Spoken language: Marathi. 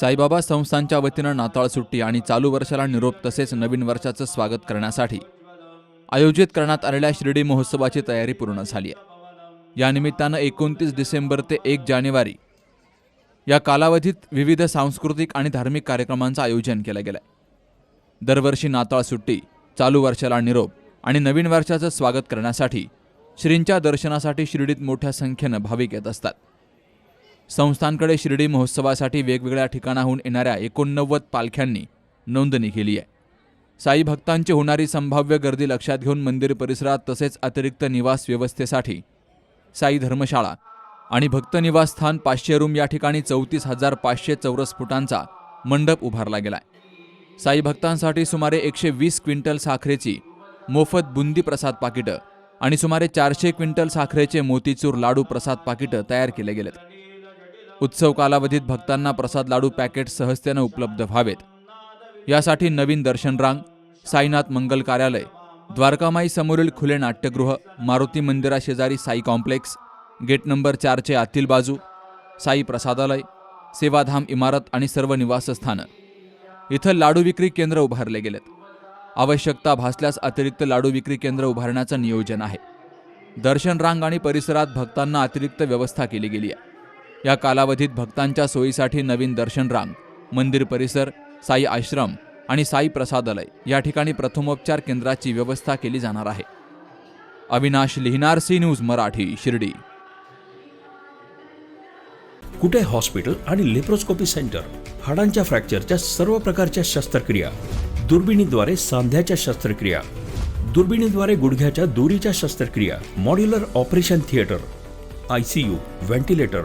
साईबाबा संस्थांच्या वतीनं नाताळ सुट्टी आणि चालू वर्षाला निरोप तसेच नवीन वर्षाचं स्वागत करण्यासाठी आयोजित करण्यात आलेल्या शिर्डी महोत्सवाची तयारी पूर्ण झाली आहे. या निमित्तानं एकोणतीस डिसेंबर ते एक जानेवारी या कालावधीत विविध सांस्कृतिक आणि धार्मिक कार्यक्रमांचं आयोजन केलं गेलं आहे दरवर्षी नाताळ सुट्टी चालू वर्षाला निरोप आणि नवीन वर्षाचं स्वागत करण्यासाठी श्रींच्या दर्शनासाठी शिर्डीत मोठ्या संख्येनं भाविक येत असतात. संस्थांकडे शिर्डी महोत्सवासाठी वेगवेगळ्या ठिकाणाहून येणाऱ्या एकोणनव्वद पालख्यांनी नोंदणी केली आहे. साई भक्तांची होणारी संभाव्य गर्दी लक्षात घेऊन मंदिर परिसरात तसेच अतिरिक्त निवास व्यवस्थेसाठी साई धर्मशाळा आणि भक्त निवासस्थान पाचशे रूम या ठिकाणी चौतीस हजार पाचशे चौरस फुटांचा मंडप उभारला गेलाय साई भक्तांसाठी सुमारे एकशे वीस क्विंटल साखरेची मोफत बुंदी प्रसाद पाकिटं आणि सुमारे चारशे क्विंटल साखरेचे मोतीचूर लाडू प्रसाद पाकिटं तयार केले गेलेत. उत्सव कालावधीत भक्तांना प्रसाद लाडू पॅकेट सहजतेनं उपलब्ध व्हावेत. यासाठी नवीन दर्शन रांग साईनाथ मंगल कार्यालय द्वारकामाई समोरील खुले नाट्यगृह मारुती मंदिराशेजारी साई कॉम्प्लेक्स गेट नंबर चारचे आतील बाजू साई प्रसादालय सेवाधाम इमारत आणि सर्व निवासस्थानं. इथं लाडू विक्री केंद्र उभारले गेलेत. आवश्यकता भासल्यास अतिरिक्त लाडू विक्री केंद्र उभारण्याचं नियोजन आहे. दर्शन रांग आणि परिसरात भक्तांना अतिरिक्त व्यवस्था केली गेली आहे. या कालावधीत भक्तांच्या सोयीसाठी नवीन दर्शन रांग मंदिर परिसर साई आश्रम आणि साई प्रसादालय या ठिकाणी प्रथमोपचार केंद्राची व्यवस्था केली जाणार आहे. Avinash Lihinar C news Marathi Shirdi. Kute hospital आणि लेप्रोस्कोपी सेंटर? हाडांच्या फ्रॅक्चरच्या सर्व प्रकारच्या शस्त्रक्रिया. दुर्बिणीद्वारे सांध्याच्या शस्त्रक्रिया. दुर्बिणीद्वारे गुडघ्याच्या दोरीच्या शस्त्रक्रिया. Modular operation theatre. I C U ventilator